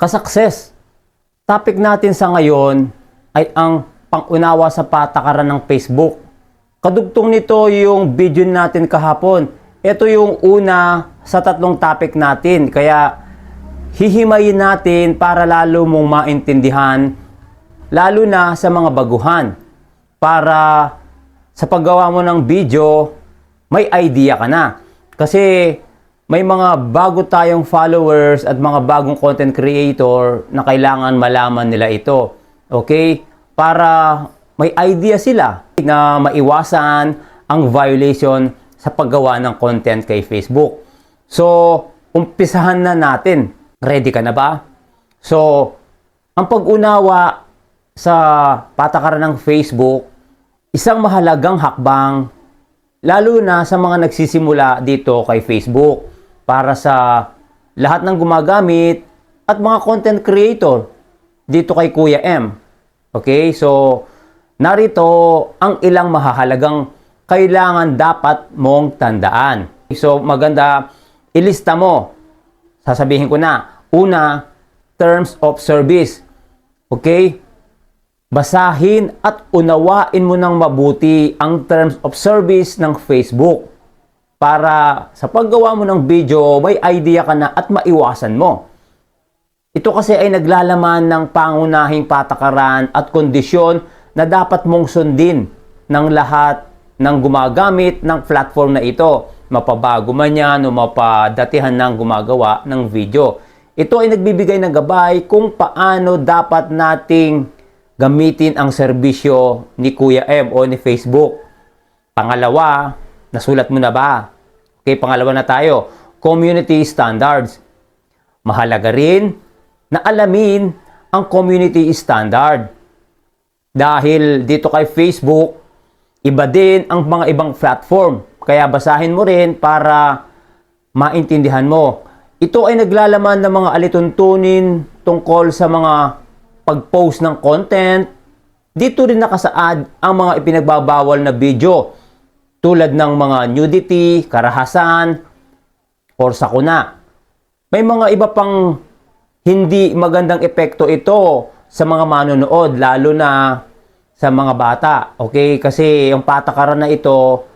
Kasakses. Topic natin sa ngayon ay ang pangunawa sa patakaran ng Facebook. Kadugtong nito yung video natin kahapon. Ito yung una sa tatlong topic natin. Kaya hihimayin natin para lalo mong maintindihan lalo na sa mga baguhan para sa paggawa mo ng video may idea ka na kasi may mga bago tayong followers at mga bagong content creator na kailangan malaman nila ito okay? Para may idea sila na maiwasan ang violation sa paggawa ng content kay Facebook. So umpisahan na natin. Ready ka na ba? So, ang pag-unawa sa patakaran ng Facebook, isang mahalagang hakbang lalo na sa mga nagsisimula dito kay Facebook para sa lahat ng gumagamit at mga content creator dito kay Kuya M. Okay? So, narito ang ilang mahahalagang kailangan dapat mong tandaan. So, maganda ilista mo sasabihin ko na. Una, terms of service. Okay? Basahin at unawain mo ng mabuti ang terms of service ng Facebook para sa paggawa mo ng video, may idea ka na at maiwasan mo. Ito kasi ay naglalaman ng pangunahing patakaran at kondisyon na dapat mong sundin ng lahat ng gumagamit ng platform na ito mapabago man yan o mapadatihan ng gumagawa ng video. Ito ay nagbibigay ng gabay kung paano dapat nating gamitin ang serbisyo ni Kuya M o ni Facebook. Pangalawa, nasulat mo na ba? Okay, pangalawa na tayo, community standards. Mahalaga rin na alamin ang community standard. Dahil dito kay Facebook, iba din ang mga ibang platform. Kaya basahin mo rin para maintindihan mo. Ito ay naglalaman ng mga alituntunin tungkol sa mga pag-post ng content. Dito rin nakasaad ang mga ipinagbabawal na video tulad ng mga nudity, karahasan, or sakuna. May mga iba pang hindi magandang epekto ito sa mga manonood, lalo na sa mga bata. Okay? Kasi yung patakaran na ito,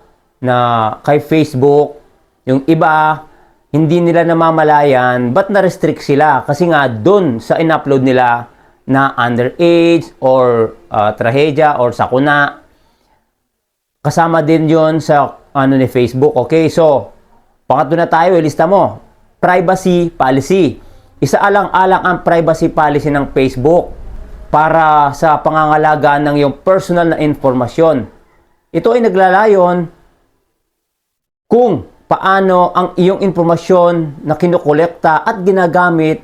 na kay Facebook, yung iba, hindi nila namamalayan, but na-restrict sila? Kasi nga, dun sa in-upload nila na underage or uh, trahedya or sakuna, kasama din yon sa ano ni Facebook. Okay, so, pangatlo na tayo, ilista mo. Privacy policy. Isa alang-alang ang privacy policy ng Facebook para sa pangangalaga ng iyong personal na informasyon. Ito ay naglalayon kung paano ang iyong impormasyon na kinukolekta at ginagamit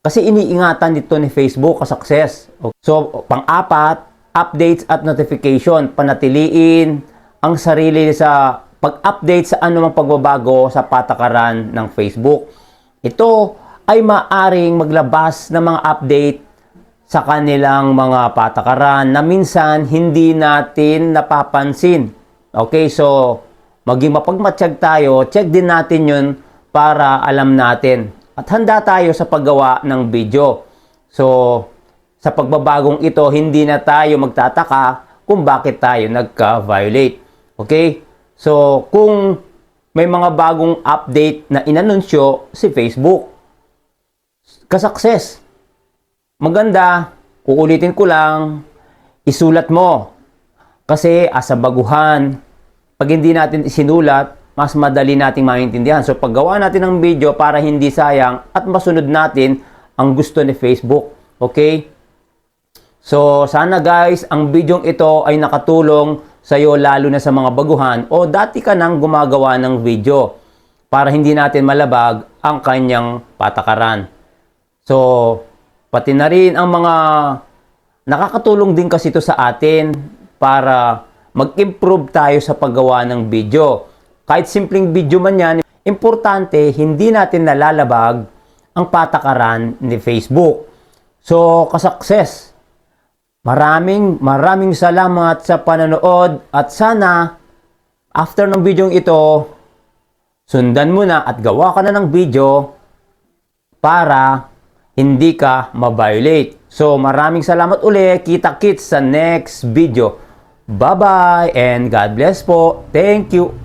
kasi iniingatan dito ni Facebook ka success. So, pang-apat, updates at notification. Panatiliin ang sarili sa pag-update sa anumang pagbabago sa patakaran ng Facebook. Ito ay maaring maglabas ng mga update sa kanilang mga patakaran na minsan hindi natin napapansin. Okay, so maging mapagmatsyag tayo, check din natin yun para alam natin. At handa tayo sa paggawa ng video. So, sa pagbabagong ito, hindi na tayo magtataka kung bakit tayo nagka-violate. Okay? So, kung may mga bagong update na inanunsyo si Facebook, kasukses. Maganda, uulitin ko lang, isulat mo. Kasi asa baguhan, pag hindi natin isinulat, mas madali nating maintindihan. So paggawa natin ng video para hindi sayang at masunod natin ang gusto ni Facebook. Okay? So sana guys, ang video ito ay nakatulong sa iyo lalo na sa mga baguhan o dati ka nang gumagawa ng video para hindi natin malabag ang kanyang patakaran. So, pati na rin ang mga nakakatulong din kasi ito sa atin para mag-improve tayo sa paggawa ng video. Kahit simpleng video man yan, importante hindi natin nalalabag ang patakaran ni Facebook. So, kasukses. Maraming maraming salamat sa panonood at sana after ng video ito, sundan mo na at gawa ka na ng video para hindi ka ma-violate. So maraming salamat uli. Kita kits sa next video. Bye-bye and God bless po. Thank you.